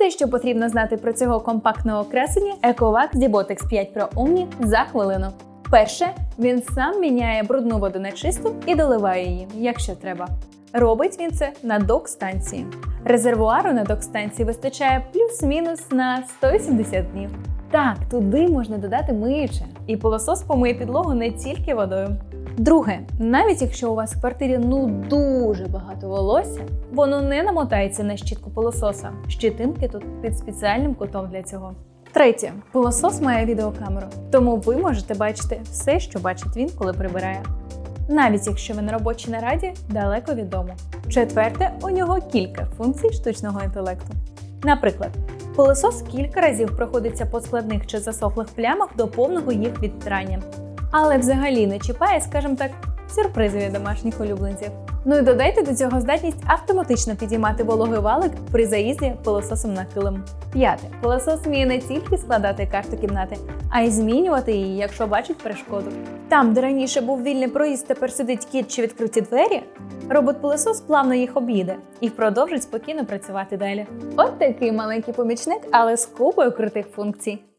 Все, що потрібно знати про цього компактного красення Ecovac Dibotex 5 Pro Omni за хвилину. Перше, він сам міняє брудну воду на чисту і доливає її, якщо треба. Робить він це на док-станції. Резервуару на док-станції вистачає плюс-мінус на 180 днів. Так, туди можна додати миюче, і пилосос помиє підлогу не тільки водою. Друге, навіть якщо у вас в квартирі ну дуже багато волосся, воно не намотається на щітку пилососа. Щитинки тут під спеціальним кутом для цього. Третє, пилосос має відеокамеру, тому ви можете бачити все, що бачить він, коли прибирає. Навіть якщо ви на робочій нараді далеко від дому. Четверте, у нього кілька функцій штучного інтелекту. Наприклад, пилосос кілька разів проходиться по складних чи засохлих плямах до повного їх відтирання, але взагалі не чіпає, скажімо так, сюрпризи від домашніх улюбленців. Ну і додайте до цього здатність автоматично підіймати вологий валик при заїзді пилососом на килим. П'яте. Пилосос вміє не тільки складати карту кімнати, а й змінювати її, якщо бачить перешкоду. Там, де раніше був вільний проїзд, тепер сидить кіт чи відкриті двері. Робот-пилосос плавно їх об'їде і продовжить спокійно працювати далі. От такий маленький помічник, але з купою крутих функцій.